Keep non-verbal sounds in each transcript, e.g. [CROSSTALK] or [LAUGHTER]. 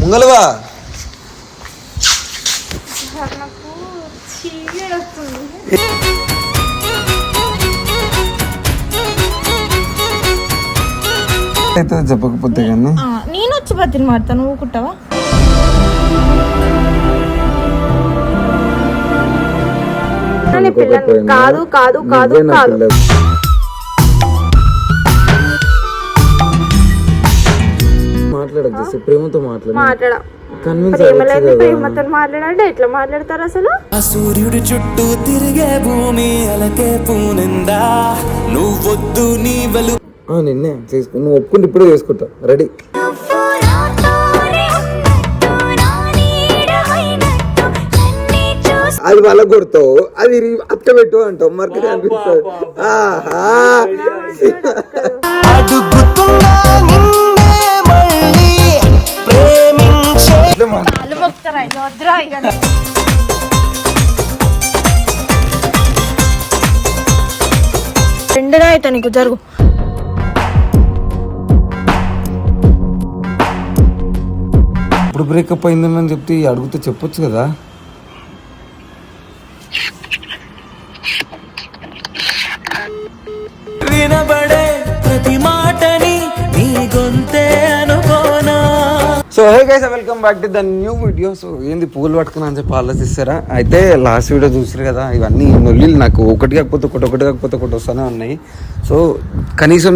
ముంగలవా? అయితే చెప్పకపోతే కానీ. నేను వచ్చి బతిని మాడతాను నువ్వు కుట్టవా అని పిల్లని కాదు కాదు కాదు కాదు. మాట్లాడదు జస్ట్ ప్రేమతో మాట్లాడు. ప్రేమతో మాట్లాడంటే ఎట్లా మాట్లాడతారు అసలు? ఆ సూర్యుడి చుట్టూ తిరిగే భూమి అలకే పూనిందా? నువ్వొద్దు నీ వెలు నిన్నే చేసుకు నువ్వు ఒప్పుకుంటే ఇప్పుడే చేసుకుంటా. రెడీ అది వాళ్ళ కొడతావు అది అక్క పెట్టు అంటావు మరికి అనిపిస్తుంది. ఆహా. [LAUGHS] మొక్కుతారా ఇలా వద్దురా ఇక రెండుగా అయితే నీకు జరుగు. ఇప్పుడు బ్రేకప్ అయిందని చెప్తే అడిగితే చెప్పొచ్చు కదా. Hey guys welcome back to the new video so ఏంది పూలు పట్టుకున్నా అని చెప్పి ఆలోచిస్తారా? అయితే లాస్ట్ వీడియో చూసారు కదా ఇవన్నీ నొల్లిలు నాకు ఒకటి కాకపోతే ఒకటి ఒకటి కాకపోతే ఒకటి వస్తూనే ఉన్నాయి. సో కనీసం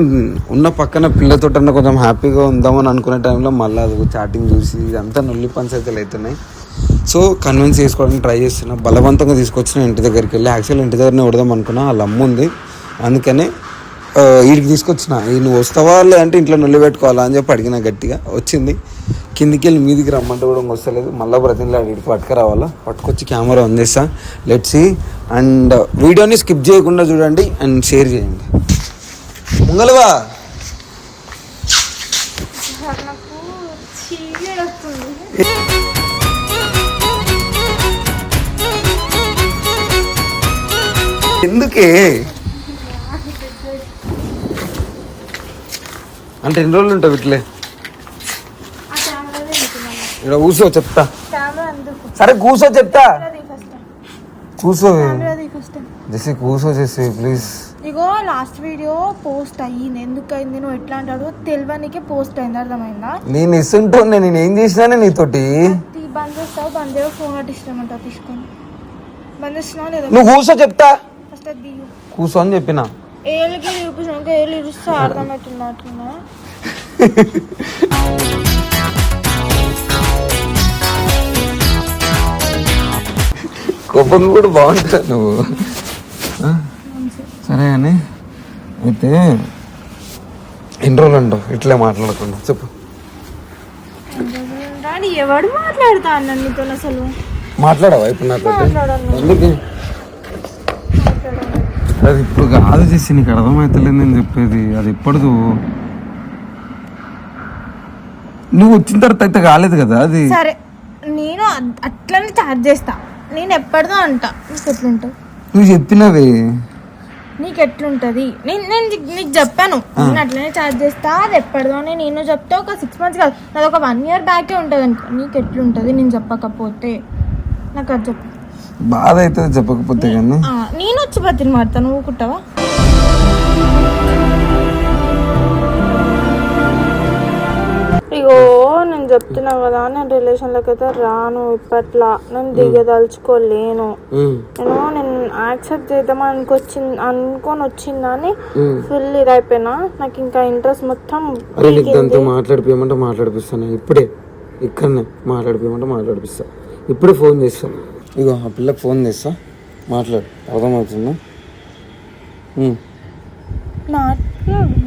ఉన్న పక్కన పిల్లతోటన్నా కొంచెం హ్యాపీగా ఉందామని అనుకునే టైంలో మళ్ళీ అది చాటింగ్ చూసి ఇదంతా నొల్లి పంచాయతీలు అవుతున్నాయి సో కన్విన్స్ చేసుకోవడానికి ట్రై చేస్తున్నా. బలవంతంగా తీసుకొచ్చిన ఇంటి దగ్గరికి వెళ్ళి యాక్చువల్ ఇంటి దగ్గరనే ఉడదాం అనుకున్నా. వాళ్ళ అమ్మ ఉంది. అందుకనే వీడికి తీసుకొచ్చిన. ఈ నువ్వు వస్తావా లేదంటే ఇంట్లో నొల్లి పెట్టుకోవాలా అని చెప్పి అడిగిన గట్టిగా. వచ్చింది. కిందికి వెళ్ళి మీదికి రమ్మంటే కూడా వస్తలేదు. మళ్ళీ బ్రతిలో వీడికి పట్టుకురావాలా? పట్టుకొచ్చి camera on let see and వీడియోని స్కిప్ చేయకుండా చూడండి అండ్ షేర్ చేయండి. ముంగలవా? ఎందుకే? అంటే ఎన్ని రోజులు ఉంటావు ఇట్లే? ఇక్కడ కూర్చో చెప్తా. సరే కూర్చో చెప్తా. కూర్చో. జెసి కూర్చో చేసి ప్లీజ్. ఇగో లాస్ట్ వీడియో పోస్ట్ అయ్యింది. ఎందుకు అయింది నువ్వు ఎట్లా అంటాడు తెలియనికే పోస్ట్ అయింది అర్థమైందా? నేను ఇస్తుంటూ నేను ఏం చేసినానే నీతోటి? బంద్ చేస్తావు బంద్ ఫోన్ అటు ఇష్టమంటావు తీసుకొని. బంద్ లేదా? నువ్వు కూర్చో చెప్తా. ఫస్ట్ కూర్చో అని చెప్పిన. ఏళ్ళకి చూపించినాక ఏళ్ళు ఇరుస్తా అర్థమవుతుందా అట్లా కోపం కూడా బాగుంటుంది నువ్వు? సరే అని అయితే ఎన్ని రోజులు అంటావు? ఇట్లే మాట్లాడకుండా. చెప్పు. ఎవడు మాట్లాడుతా అన్న నీతో అసలు? మాట్లాడవా ఇప్పుడు మాట్లాడను ఎందుకు? అది ఇప్పుడు కాదు చేసి నీకు అర్థమవుతలేదు నేను చెప్పేది. అది ఎప్పటిదు. నువ్వు వచ్చిన తర్వాత అయితే కాలేదు కదా అది? సరే నేను అద్- అట్లనే చార్జ్ చేస్తా. నేను ఎప్పటిదో అంట. నీకు ఎట్లుంటుంది? నువ్వు చెప్పినవే. నీకు ఎట్లుంటది? నేను నేను నీకు- చెప్పాను. నేను అట్లనే చార్జ్ చేస్తా. అది ఎప్పటిదో అని నేను చెప్తే. ఒక సిక్స్ మంత్స్ కాదు. నాది ఒక వన్ ఇయర్ బ్యాకే ఉంటుంది అనుకో నీకు ఎట్లుంటది? నేను చెప్పకపోతే. నాకు అది చెప్పు. బాధ అవుతుంది చెప్పకపోతే కానీ. నేను వచ్చి బతిని మాడతాను కుట్టవా? అయ్యో నేను చెప్తున్నా కదా నేను రిలేషన్లోకి అయితే రాను ఇప్పట్లా. నేను దిగదలుచుకోలేను. నేను నేను యాక్సెప్ట్ చేద్దాం అనుకొచ్చి అనుకొని వచ్చిందని ఫుల్ ఇదైపోయినా. నాకు ఇంకా ఇంట్రెస్ట్ మొత్తం అరే నీకు దాంతో మాట్లాడిపోయమంటే మాట్లాడిపిస్తాను ఇప్పుడే ఇక్కడనే మాట్లాడిపోయమంటే మాట్లాడిపిస్తా. ఇప్పుడే ఫోన్ చేస్తాను ఇగో ఆ పిల్లకి ఫోన్ చేస్తా. మాట్లాడు. అర్థమవుతుందా?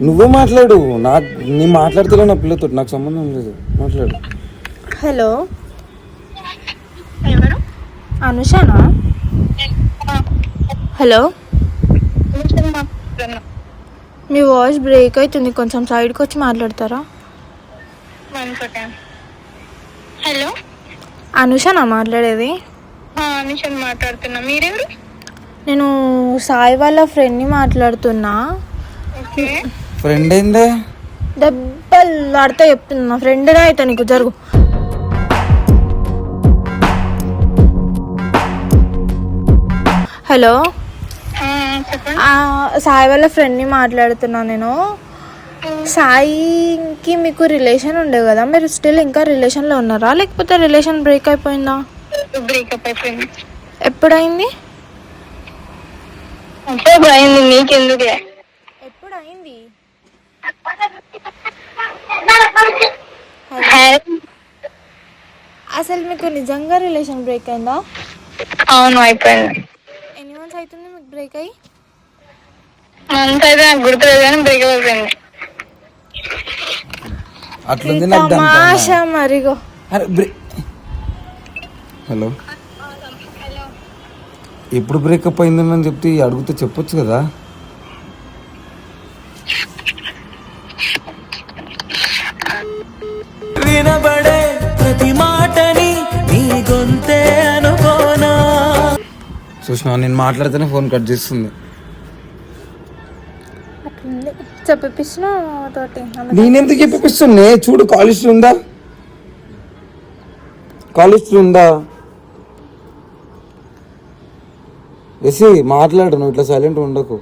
నువ్వే మాట్లాడు. నా నీ మాట్లాడితే నా పిల్లతో నాకు సంబంధం లేదు. మాట్లాడు. హలో. అనుషనా? హలో. మీ వాయిస్ బ్రేక్ అవుతుంది. కొంచెం సైడ్కి వచ్చి మాట్లాడతారా? హలో. అనుషనా మాట్లాడేది? అనుష మాట్లాడుతున్నా. మీరెవరు? నేను సాయి వాళ్ళ ఫ్రెండ్ని మాట్లాడుతున్నా. ఫ్రెండ్ ఏందే? దెబ్బలు ఆడితే చెప్తున్నా. ఫ్రెండ్ అయితే నీకు జరుగు. హలో? సాయి వాళ్ళ ఫ్రెండ్ని మాట్లాడుతున్నా నేను. సాయికి మీకు రిలేషన్ ఉండే కదా? మీరు స్టిల్ ఇంకా రిలేషన్లో ఉన్నారా? లేకపోతే రిలేషన్ బ్రేక్ అయిపోయిందా? బ్రేకప్ అయిపోయింది. ఎప్పుడైంది? అంటే ఇప్పుడు అయింది నీకెందుకే ఎప్పుడు అయింది అసలు మీకు నిజంగా రిలేషన్ బ్రేక్ అయిందా? అవును అయిపోయింది. ఎన్ని మంత్స్ అవుతుంది మీకు బ్రేక్ అయ్యి? అంత అయితే నాకు గుర్తులేదు కానీ బ్రేకప్ అయిపోయింది. అట్లుంది నాకు తమాషా మరిగో అరే హలో. ఎప్పుడు బ్రేకప్ అయిందని చెప్తే అడిగితే చెప్పొచ్చు కదా? వినబడే ప్రతి మాటని నీ గొంతే అనుకోనా? చూసినా నేను మాట్లాడితేనే ఫోన్ కట్ చేస్తుంది. నేనెందుకు చెప్పిస్తున్నా చూడు కాలేజ్ ఉందా? కాలేజ్ ఉందా? ఎసి మాట్లాడు నువ్వు ఇట్లా సైలెంట్ ఉండకు.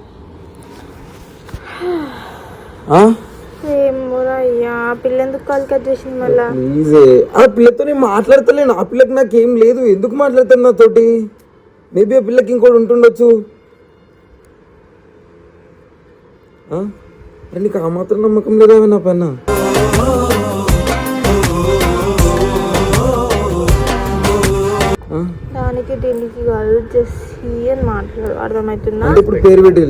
ఆ? పిల్లతో నేను మాట్లాడతలేను. ఆ పిల్లకి నాకేం లేదు. ఎందుకు మాట్లాడతాను నాతోటి? మేబీ ఆ పిల్లకి ఇంకోటి ఉంటుండొచ్చు? అరే నీకు ఆ మాత్రం నమ్మకం లేదా నా పైన? దానికి దీనికి అని మాట్లాడు అర్థమవుతుందా? అంటే ఇప్పుడు పేరు పెట్టి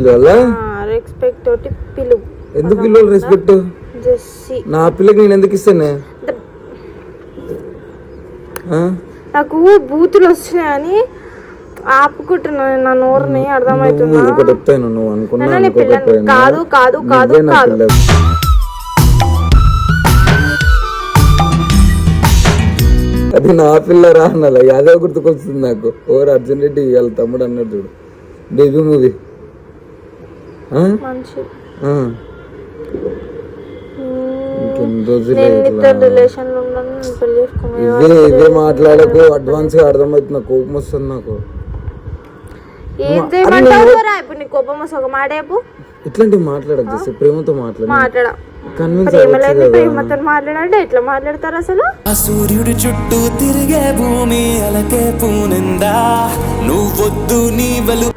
రెస్పెక్ట్ తోటి పిలువు. ఎందుకు పిల్లలు రెస్పెక్ట్ జెస్సీ. నా పిల్లకి నేను ఎందుకు ఇస్తానే? నాకు బూతులు వస్తున్నాయని ఆపుకుంటున్నాను నా నోరుని అర్థమవుతుందా? కాదు కాదు కాదు కాదు. అది నా పిల్ల రా అన్నలా యాదో గుర్తుకొస్తుంది నాకు. ఓవర్ అర్జున్ రెడ్డి వాళ్ళ తమ్ముడు అన్నాడు చూడు. Baby movie. చేసుకున్నాను ఇవే ఇవే మాట్లాడకు అడ్వాన్స్గా అర్థమవుతుంది నాకు కోపం వస్తుంది నాకు. ఇట్లాంటివి మాట్లాడదు ప్రేమతో మాట్లాడు. మాట్లాడ కన్విన్స్ ప్రేమ లేదు ప్రేమతో మాట్లాడంటే ఎట్లా మాట్లాడతారు అసలు? ఆ సూర్యుడు చుట్టూ తిరిగే భూమి అలకే పూనిందా? నువ్వొద్దు నీ వెలు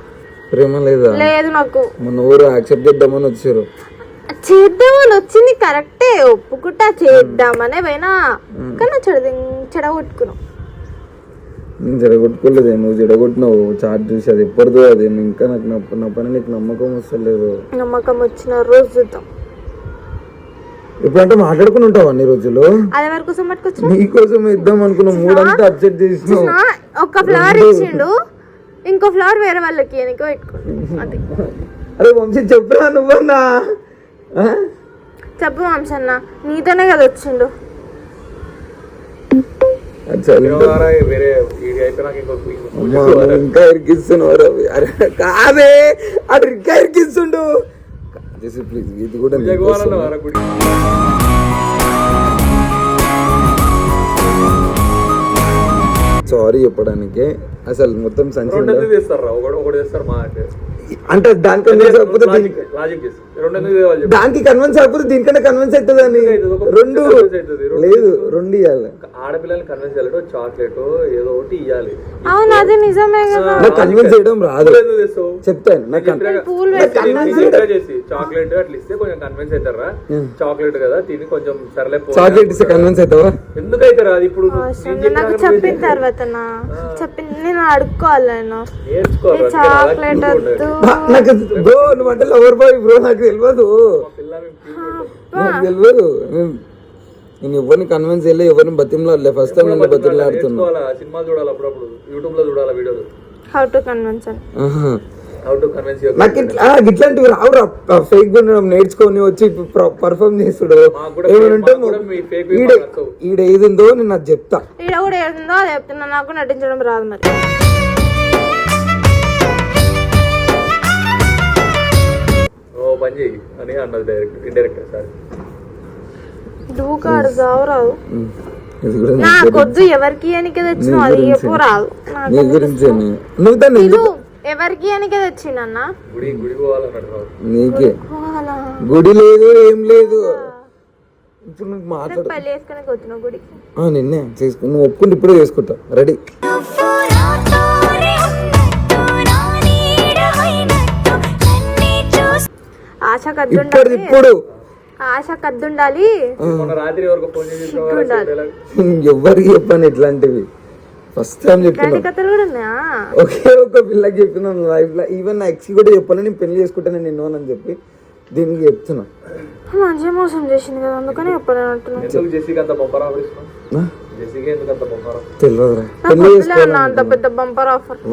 ప్రేమ లేదా? లేదు నాకు. మొన్న ఊరు యాక్సెప్ట్ చేద్దామని వచ్చారు. చేద్దామని వచ్చింది కరెక్టే. ఒప్పుకుంటా చేద్దామనే పోయినా. కానీ చెడ చెడగొట్టుకున్నాం. నేను జడగొట్టుకోలేదే నువ్వు జడగొట్టినావు చాట్ చూసి అది ఎప్పటిదో అది. ఇంకా నాకు నా నా పని నీకు నమ్మకం వస్తలేదు. నమ్మకం వచ్చిన రోజు చూద్దాం ఇప్పుడంటే మాట్లాడుకుని ఉంటావు అన్ని రోజులు అదే వరకు పట్టుకొచ్చిన? నీకోసం ఇద్దాం అనుకున్నా మూడంతా అప్సెట్ చేసినావు. ఒక ఫ్లవర్ ఇచ్చిండు. ఇంకో ఫ్లవర్ వేరే వాళ్ళకి వెనక పెట్టుకోండి అది. అరే వంశీ చెప్పురా నువ్వన్నా? చెప్పు వంశన్న నీతోనే కదా వచ్చిండు. ఇంకా ఇరికిస్తున్నావు రవి. అరే కాదే అటు ఇంకా ఇరికిస్తుండు చేసి ప్లీజ్ ఇది కూడా. సారీ చెప్పడానికి అసలు మొత్తం సంచి ఉందా? అంటే కన్విన్స్ అయిపోతే దీనికి దానికి కన్విన్స్ అయిపోతే దీనికన్నా కన్విన్స్ అవుతుంది అని? రెండు లేదు రెండు ఇవ్వాలి ఆడపిల్లల్ని కన్విన్స్ చేయాలంటే చాక్లెట్ ఏదో ఒకటి ఇవ్వాలి అవును అది నిజమే కదా. నాకు కన్విన్స్ చేయడం రాదు. చెప్తాను నాకు కన్విన్స్ చేసి చాక్లెట్ అట్లా ఇస్తే కొంచెం కన్విన్స్ అవుతారా? చాక్లెట్ కదా తిని కొంచెం సరలే పో. చాక్లెట్ ఇస్తే కన్విన్స్ అవుతావా? ఎందుకు అవుతారా అది ఇప్పుడు? నాకు చెప్పిన తర్వాత చెప్పింది నేను అడుక్కోవాలి నేను నేర్చుకోవాలి అందుకే అలా చాక్లెట్. వద్దు. నాకు బ్రో నువ్వు అంటే లవర్ బాయ్ బ్రో నాకు తెలియదు. నాకు తెలియదు నేను- ఎవరిని కన్విన్స్ చేయలే ఎవరిని బతిమలాడలే. ఫస్ట్ టైం నేను బతిమలాడుతున్నా. సినిమా చూడాలి అప్పుడప్పుడు. యూట్యూబ్లో చూడాలా వీడియోలు? హౌ టు కన్విన్స్ అని నాకు ఇట్లా ఇట్లాంటివి రావు ఫేక్ ఉండడం నేర్చుకొని వచ్చి పర్ఫామ్ చేస్తుడు. ఏమంటే ఈడ మాకు నచ్చవు. ఈడ ఏది ఉందో నేను అది చెప్తా. ఈడ కూడా ఏడుందో అది చెప్తున్నా. నాకు నటించడం రాదు మరి. పని అని అన్నది డైరెక్ట్ ఇండైరెక్ట్ సార్ నాకొద్దు ఎవరికి ఎనికి తెచ్చినావు అది చెప్పు రాదు. నాకు నీ గురించి నువ్వు దాన్ని ఎవరికి అనికే తెచ్చిండన్న? గుడి గుడి. నీకే? గుడి లేదు ఏం లేదు. ఇప్పుడు నువ్వు మాట్లాడు. పెళ్ళి చేసుకుని వచ్చిన గుడికి ఆ, నిన్నే చేసుకుని నువ్వు ఒప్పుకుంటే ఇప్పుడే చేసుకుంటా. రెడీ ఆశ ఇప్పుడు కద్దుండాలి ఇప్పుడు. ఆశ కద్దుండాలి. మొన్న రాత్రి ఎవరికి ఫోన్ చేసి ఎవరికి చెప్పాను ఇట్లాంటివి? ఫస్ట్ టైం ఉన్నాయా? ఒకే ఒక పిల్లకి చెప్పినాను లైఫ్లో ఈవెన్ నా ఎక్స్ కూడా చెప్పాను నేను పెళ్ళి చేసుకుంటాను నిన్ను అని చెప్పి దీనికి చెప్తున్నా. మంచిగా మోసం చేసింది కదా అందుకని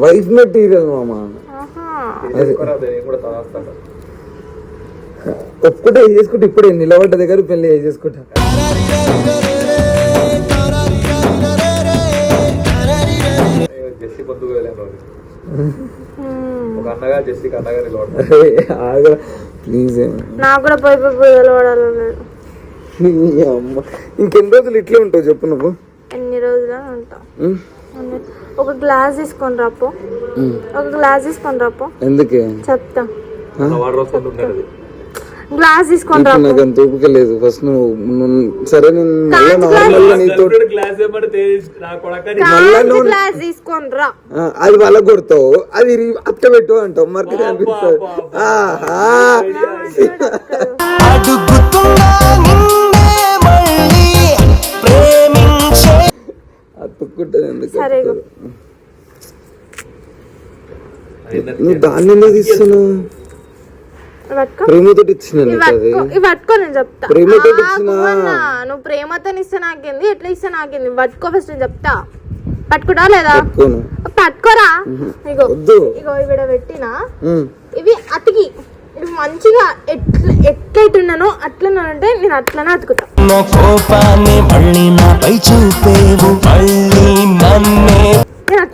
వైఫ్ మెటీరియల్ మామ. ఒప్పుకుంటే చేసుకుంటే ఇప్పుడే నిలబడ్డ దగ్గర పెళ్ళి చేసుకుంటా. జెస్సీ పొద్దుకు వెళ్ళాను రోజు ఒక అన్నగా జెస్సీకి అన్నగా నిలబడ్డా [LAUGHS] ప్లీజ్ నాకు కూడా పోయి. అమ్మ. ఇంకెన్ని రోజులు ఇట్లే ఉంటావు చెప్పు నువ్వు? ఎన్ని రోజులు ఒక గ్లాస్ తీసుకొని రాపో. ఒక గ్లాస్ తీసుకొని రాపో ఎందుకే? చెప్తా. గ్లాస్ తీసుకొని నాకు అంత ఓపిక లేదు. ఫస్ట్ నువ్వు సరే నేను మళ్ళీ నార్మల్గా నీతో గ్లాస్ గ్లాస్ తీసుకొని రా అది వాళ్ళ కొడతావు. అది అట్ట పెట్టు అంటావు. మరి అనిపిస్తుంది ఆహా. మళ్ళీ అతుక్కుంటది ఎందుకు. నువ్వు దాన్ని ఎందుకు తీస్తున్నావు పట్టుకో ఇచ్చిన ఇవి నేను చెప్తా. ప్రేమతో ఆగు ఇచ్చినా. అన్నా. నువ్వు ప్రేమతో ఇస్తే నాకేంది ఎట్లా ఇస్తే నాకేంది? పట్టుకో ఫస్ట్ నేను చెప్తా. పట్టుకుడా లేదా? పట్టుకోరా? ఇగో ఇగో ఇవిడ పెట్టినా. ఇవి అతికి ఇవి మంచిగా ఎట్లా ఎట్లయితున్నానో అట్లనంటే నేను అట్లనే అతుకుతా.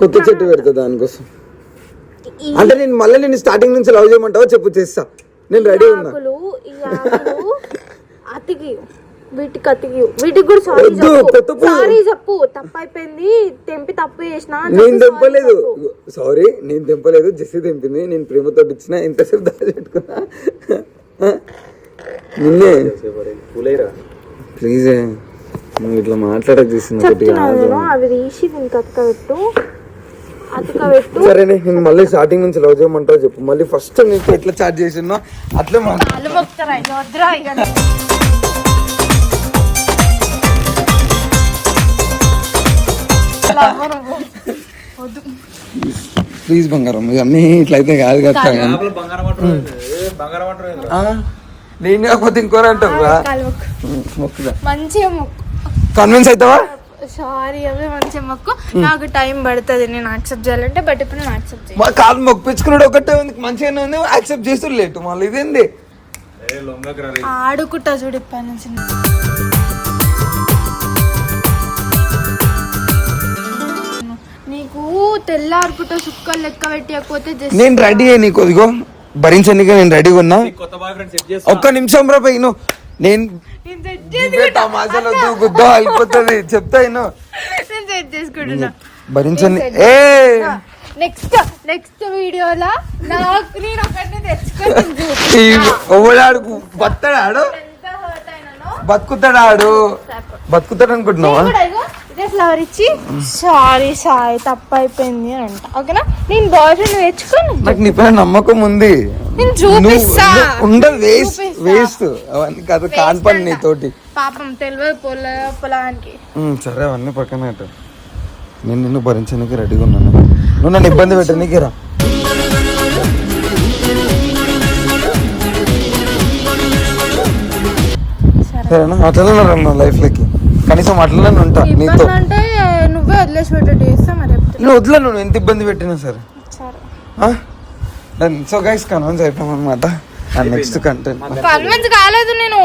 కొత్త అట్లా చెట్టు పెడతా దానికోసం. అంటే నేను మళ్ళీ నేను స్టార్టింగ్ నుంచి లవ్ చేయమంటావా? చెప్పు చేస్తా. నేను రెడీ ఉన్నా. అతికి వీటికి అతికి వీటికి కూడా సారీ చెప్పు. సారీ చెప్పు. తప్పు అయిపోయింది తెంపి తప్పు చేసిన నేను తెంపలేదు. సారీ నేను తెంపలేదు. జెస్సీ తెంపింది. నేను ప్రేమతో ఇచ్చిన ఎంతసేపు దాచిపెట్టుకున్నా నిన్నే. ప్లీజ్ నువ్వు ఇట్లా మాట్లాడక చేసిన. నేను. అవి తీసి దీనికి అతకబెట్టు అతకబెట్టు సరే నేను మళ్ళీ స్టార్టింగ్ నుంచి లవ్ చేయమంటావు చెప్పు. మళ్ళీ ఫస్ట్ నీకు ఎట్లా చార్జ్ చేసినా అట్లే ప్లీజ్ బంగారం ఇవన్నీ ఇట్లయితే కాదు కదా నేను కాకపోతే ఇంకోరు అంటావు కాలు మొక్కు. మొక్కుదా? మంచిగా మొక్కు. కన్విన్స్ అవుతావా? సారీ అవే మంచిగా మొక్కు. నాకు టైం పడుతుంది నేను యాక్సెప్ట్ చేయాలంటే బట్ ఇప్పుడు నేను యాక్సెప్ట్ చేయాలి మా కాలు మొక్కించుకున్నాడు ఒకటే ఉంది మంచిగానే ఉంది యాక్సెప్ట్ చేస్తూ లేటు మళ్ళీ ఇదేంది? ఆడుకుంటా చూడు ఇప్పటి నుంచి నీకు తెల్లారుకుంటా సుక్కలు లెక్క పెట్టకపోతే జస్ట్ నేను రెడీ అయ్యి నీకు ఇదిగో భరించనీకి నేను రెడీగా ఉన్నా కొత్త బాయ్ ఫ్రెండ్ సెట్ చేసి ఒక్క నిమిషం రా పోయి నువ్వు నేను తమాషాలు వద్దు గుద్దో అయిపోతుంది. చెప్తా నేను సెట్ చేసుకుంటున్నా. భరించని ఏ! నెక్స్ట్ నెక్స్ట్ వీడియోలో నాకు నేను ఒకరిని అయినానో. బతుకుతాడు అనుకుంటున్నావా ఇదే ఫ్లవర్ ఇచ్చి సారీ సాయి తప్పు అయిపోయింది అని అంట. ఓకేనా? నేను బాయ్ ఫ్రెండ్ తెచ్చుకొని నాకు నీ పైన నమ్మకం ఉంది. నేను చూపిస్తా. ఉండదు వేస్ట్. అవన్నీ కాదు కాని పని నీతోటి. పాపం తెలియదు పొల పొలానికి. సరే అవన్నీ పక్కన పెట్టు. నేను నిన్ను భరించడానికి రెడీగా ఉన్నాను. నువ్వు నన్ను ఇబ్బంది పెట్టడానికి రా. సరేనా? అట్లనే నా లైఫ్లోకి. కనీసం అట్లనే ఉంటా నీతో. అంటే నువ్వే వదిలేసి చేస్తా మరి నువ్వు వదిలే నువ్వు ఎంత ఇబ్బంది పెట్టినా సరే. సరే. సో గైస్ కన్వెన్స్ అయిపోయాం అనమాట నెక్స్ట్ కంటెంట్ కన్విన్స్ కాలేదు నేను.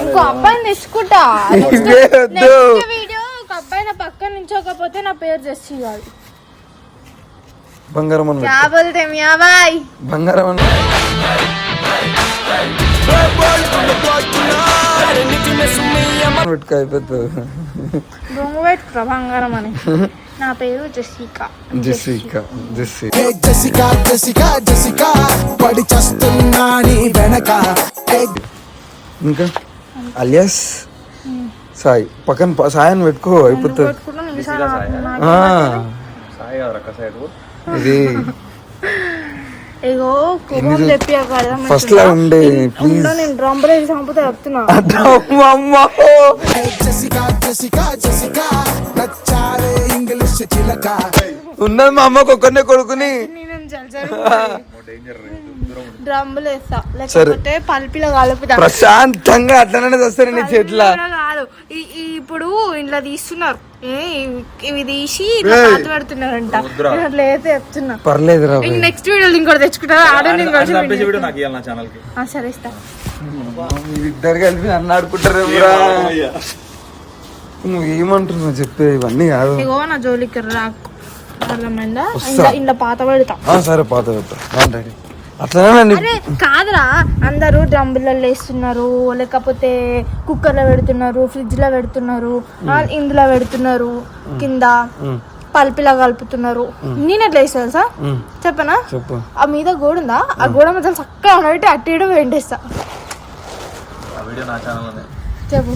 ఇంకో అబ్బాయిని తెచ్చుకుంటా. [LAUGHS] వీడియో ఒక అబ్బాయి నా పక్కన నించోకపోతే నా పేరు జస్ట్ ఇవ్వాలి. బంగారం అన్న బంగారం అన్న. పెట్టుకో బంగారం అని. నా పేరు జెసికా జెసికా జెసికా జెసికా పడి చస్తున్నా నీ వెనక. ఇంకా? అలియాస్? సాయి పక్కన ప- సాయిని పెట్టుకో అయిపోతుంది. సాయి ఇది. [LAUGHS] ఇగో తెప్పి ఫస్ట్ లా ఉండే ప్లీజ్ నేను డ్రమ్బర్ వేసి చంపుతా చెప్తున్నా. ఏ జెసికా జెసికా జెసికా నచ్చాలే ఇంగ్లీష్ చిలక ఉన్నది మా అమ్మకు ఒక్కనే కొడుకుని నేను [LAUGHS] డ్రమ్ములు వేస్తా. లేకపోతే పల్పిలో కలుపుతా ప్రశాంతంగా అట్లనే వస్తాను నీ చేతిలో కాదు. ఇప్పుడు ఇంట్లో తీస్తున్నారు. ఏ, ఇవి- తీసి పాత పెడుతున్నారంట. చెప్తున్నా. పర్లేదు నెక్స్ట్ వీడియోలో ఇంకోటి ఆడ వీడియో కి ఆ, సరే ఇస్తా. ఇద్దరు కలిపి నన్ను ఆడుకుంటారు నువ్వు ఏమంటున్నావు చెప్పే ఇవన్నీ కాదు. నా జోలికి రాకు. ఇంట్లో ఇంట్లో పాత పెడతా. ఆ, సరే పాత పెడతా. అట్లనే అరే కాదురా. అందరూ డ్రమ్బులలో వేస్తున్నారు. లేకపోతే కుక్కర్లో పెడుతున్నారు ఫ్రిడ్జ్లో పెడుతున్నారు ఆ, ఇందులో పెడుతున్నారు కింద పల్పిలా కలుపుతున్నారు. నేను ఎట్లా వేస్తా తెలుసా? చెప్పనా? చెప్పు. ఆ మీద గోడ ఉందా? ఆ గోడ మధ్య చక్కగా ఉన్నట్టు అట్టి ఇటు వెంటేస్తా ఆ వీడియో నా ఛానల్ చెప్పు.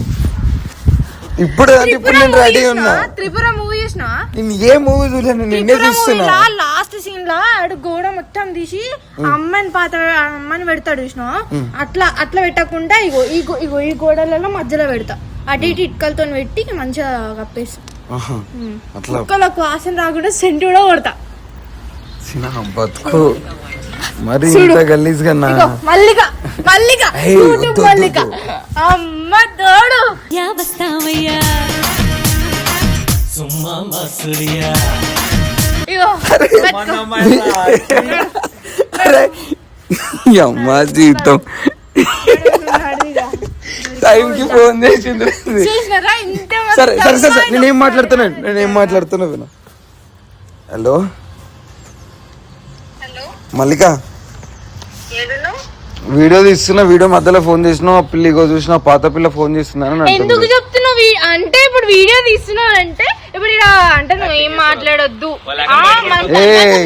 ఇప్పుడు ఇప్పుడు నేను రెడీ ఉన్నా. త్రిపుర మూవీ చూసినా? నేను ఏ మూవీ నేను నిన్నే చూస్తున్నా? లాస్ట్ సీన్లో? ఆడు గోడ మొత్తం తీసి ఆ అమ్మాయిని పాత ఆ అమ్మాయిని పెడతాడు చూసినా అట్లా అట్లా పెట్టకుండా ఇగో ఈ గో- ఇగో ఈ గోడలలో మధ్యలో పెడతా. అటు ఇటు ఇటుకలతో పెట్టి మంచిగా కప్పేసి కుక్కలకు వాసన రాకుండా సెంటు కూడా కొడతా. బతుకు. మరి ఇంత కన్నా ఇగో మల్లిక మల్లిక. ఏయ్, అమ్మ తోడు ఇగో అరే ఈ అమ్మా జీవితం. టైంకి ఫోన్ చేసింది చూసినారా? ఇంత సరే సరే సరే సరే. నేనేం మాట్లాడుతున్నా? నేనేం మాట్లాడుతున్నా విను. హలో మల్లిక? వీడియో తీస్తున్నా వీడియో మధ్యలో ఫోన్ చేసినా పిల్ల ఇగో చూసిన పాత పిల్ల ఫోన్ చేస్తున్నాను ఎందుకు చెప్తున్నావు అంటే ఇప్పుడు వీడియో తీస్తున్నావు అంటే ఇప్పుడు ఇలా అంటే నువ్వు ఏం మాట్లాడొద్దు.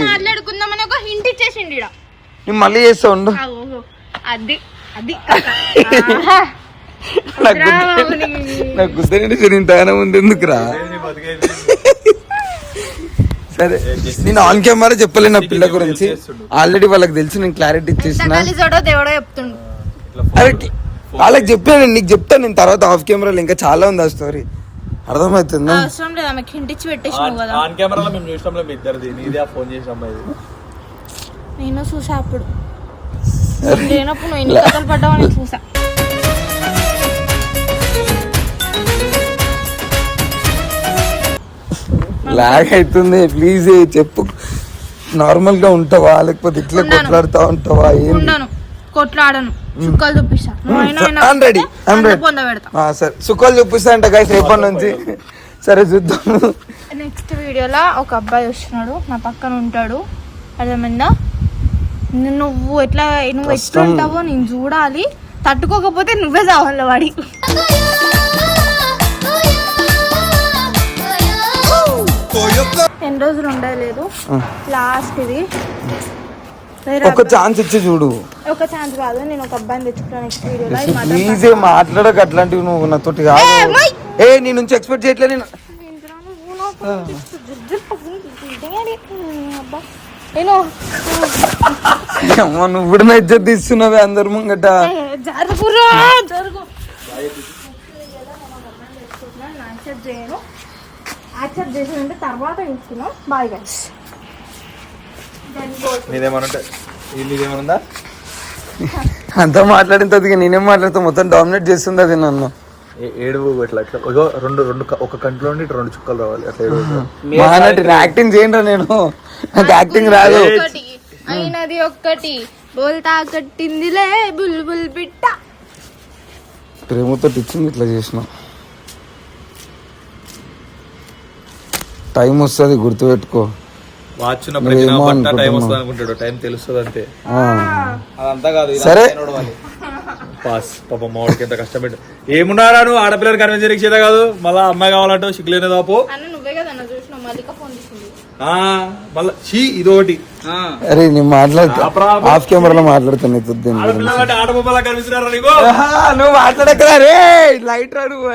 మాట్లాడుకుందామని ఒక హింట్ ఇచ్చేసిండు. నేను మళ్ళీ చేస్తా ఉండు. అది అది. [LAUGHS] నాకు గుద్ద- నిండి శరీరం తగానే ఉంది ఎందుకురా సరే నేను ఆన్ కెమెరా చెప్పలే నా పిల్ల గురించి. ఆల్రెడీ వాళ్ళకి తెలుసు నేను క్లారిటీ ఇచ్చేసిన. కలిసాడో దేవుడో చెప్తుండు. అరే వాళ్ళకి చెప్పాను నీకు చెప్తాను నేను తర్వాత ఆఫ్ కెమెరాలో ఇంకా చాలా ఉంది ఆ స్టోరీ అర్థమవుతుందా? అవసరం లేదు ఆమెకి హింట్ ఇచ్చి పెట్టేసినావు కదా. ఆన్ కెమెరాలో మేము చూసినాం మీ ఇద్దరిది. నీదే ఆ ఫోన్ నేను చూసా అప్పుడు. లేనప్పుడు కథలు నేను చూసా. లాగ్ అవుతుంది. ప్లీజ్ చెప్పు. నార్మల్గా ఉంటావా? లేకపోతే ఇట్లా. కొట్లాడుతా ఉంటావా? ఉండను కొట్లాడను. చుక్కలు చూపిస్తా. సరే. సుఖాలు చూపిస్తా అంట గైస్ రేపటి నుంచి సరే చూద్దాం. నెక్స్ట్ వీడియోలో ఒక అబ్బాయి వస్తున్నాడు. నా పక్కన ఉంటాడు. అర్థమైందా? నువ్వు ఎట్లా నువ్వు ఎట్లా. ఉంటావో నేను చూడాలి. తట్టుకోకపోతే నువ్వే చావాలి వాడి ఎన్ని రోజులు ఉండలేదు లాస్ట్ ఇది. వేరే ఒక ఛాన్స్ ఇచ్చి చూడు. ఒక ఛాన్స్ కాదు నేను ఒక అబ్బాయిని తెచ్చుకున్నాను నెక్స్ట్ వీడియోలో ప్లీజ్ మాట్లాడక అట్లాంటివి నువ్వు నాతోటి కాదు. ఏ, నీ నుంచి ఎక్స్పెక్ట్ చేయట్లే నేను. నువ్వు? కూడా ఇజ్జత్ తీస్తున్నావే అందరు ముంగట. జరుగురా జరుగు. చేయను. యాక్సెప్ట్ చేసానంటే తర్వాత చూసుకున్నాం బాయ్ గైస్ నీదేమనుంటే నీదేమనుందా అంతా మాట్లాడిన తర్వాత నేనేం మాట్లాడతా? మొత్తం డామినేట్ చేస్తుంది అది నన్ను. ఏ- ఏడుపు ఇట్లా ఇగో రెండు రెండు ఒక కంట్లో నుండి రెండు చుక్కలు రావాలి అట్లా ఏడుపు యాక్టింగ్ చేయండి నేను. నాకు యాక్టింగ్ రాదు. అయినది ఒక్కటి బోల్తా కట్టిందిలే బుల్బుల్ పిట్ట. ప్రేమతో ఇచ్చింది ఇట్లా చేసిన. టైం వస్తుంది గుర్తుపెట్టుకో. వాచ్ ఉన్న నువ్వేమో ప్రతి నా బట్ట టైం అనుకుంటున్నావు. వస్తుంది అనుకుంటాడు టైం తెలుస్తుంది అంతే. అదంతా కాదు సరే. పాస్ పాప ఎంత కష్టపెట్టు ఏమున్నారా నువ్వు? ఆడపిల్లని కన్విన్స్ చేత కాదు. మళ్ళా అమ్మాయి కావాలంటే సిగ్గులేని దాపు చేసింది. మళ్ళా ఇదొకటి. అరే నేను మాట్లాడుతా ఆఫ్ కెమెరాలో మాట్లాడుతున్నా నువ్వు మాట్లాడకరా రే లైట్ రా నువ్వు.